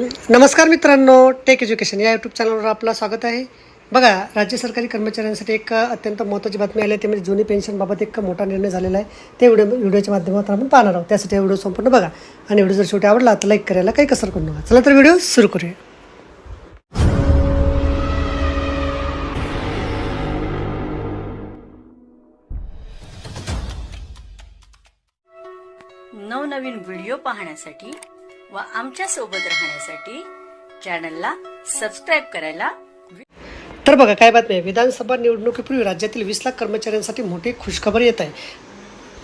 नमस्कार मित्रांनो take education या यूट्यूब चॅनलवर आपलं स्वागत आहे. बघा राज्य सरकारी कर्मचाऱ्यांसाठी एक अत्यंत महत्त्वाची बातमी आली आहे. ते म्हणजे जुनी पेन्शनबाबत एक मोठा निर्णय झालेला आहे. ते व्हिडिओ व्हिडिओच्या माध्यमातून आपण पाहणार आहोत. त्यासाठी व्हिडिओ संपूर्ण बघा. आणि व्हिडिओ जर शेवटी आवडला तर लाईक करायला काही कसर करू नका. चला तर व्हिडिओ सुरू करूया. नवनवीन व्हिडिओ पाहण्यासाठी व आमच्यासोबत राहण्यासाठी चॅनलला सबस्क्राईब करायला तर बघा काय बातमी आहे? विधानसभा निवडणुकीपूर्वी राज्यातील वीस लाख कर्मचाऱ्यांसाठी मोठी खुशखबर येत आहे.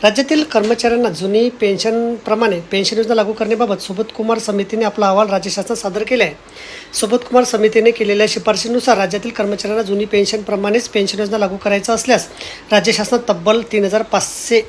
राज्यातील कर्मचाऱ्यांना जुनी पेन्शनप्रमाणे पेन्शन योजना लागू करण्याबाबत सोबत कुमार समितीने आपला अहवाल राज्य शासनात सादर केला आहे सोबत कुमार समितीने केलेल्या शिफारशीनुसार राज्यातील कर्मचाऱ्यांना जुनी पेन्शनप्रमाणेच पेन्शन योजना लागू करायचं असल्यास राज्य शासनात तब्बल तीन हजार पाचशे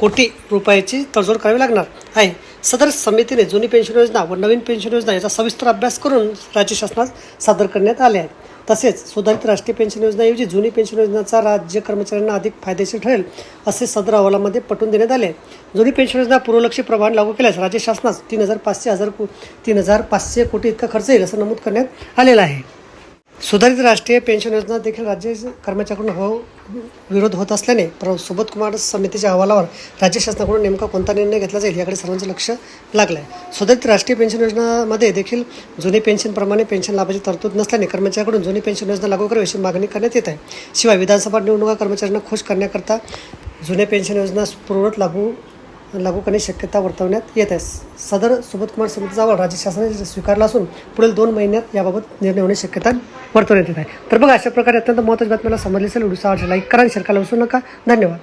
कोटी रुपयाची तडजोड करावी लागणार आहे. सदर समितीने जुनी पेन्शन योजना व नवीन पेन्शन योजना याचा सविस्तर अभ्यास करून राज्य शासनास सादर करण्यात आले आहे तसेच सुधारित राष्ट्रीय पेन्शन योजनाऐवजी जुनी पेन्शन योजनेचा राज्य कर्मचाऱ्यांना अधिक फायदेशीर ठरेल असे सदर अहवालामध्ये पटवून देण्यात आले जुनी पेन्शन योजना पूर्वलक्षी प्रमाण लागू केल्यास राज्य शासनास तीन हजार पाचशे हजार को तीन हजार पाचशे कोटी इतका खर्च येईल असं नमूद करण्यात आलेलं आहे. सुधारित राष्ट्रीय पेन्शन योजना देखील राज्य कर्मचाऱ्यांकडून हो विरोध होत असल्याने प्र सुबोध कुमार समितीच्या अहवालावर राज्य शासनाकडून नेमका कोणता निर्णय घेतला जाईल याकडे सर्वांचं लक्ष लागलं आहे सुधारित राष्ट्रीय पेन्शन योजनामध्ये देखील जुनी पेन्शनप्रमाणे पेन्शन लाभाची तरतूद नसल्याने कर्मचाऱ्याकडून जुनी पेन्शन योजना लागू करावी अशी मागणी करण्यात येत आहे. शिवाय विधानसभा निवडणुका कर्मचाऱ्यांना खुश करण्याकरता जुने पेन्शन योजना पूर्ववत लागू लागू करण्याची शक्यता वर्तवण्यात येत आहे. सदर सुबोधकुमार कुमार समितीचा अहवाल राज्य शासनाने स्वीकारला असून पुढील दोन महिन्यात याबाबत निर्णय होण्याची शक्यता वर्तवण्यात येत आहे. तर बघा अशा प्रकारे अत्यंत महत्त्वाची बातमीला समजली असेल व्हिडिओ आवडला लाईक करा आणि शेअर करायला विसरू नका. धन्यवाद.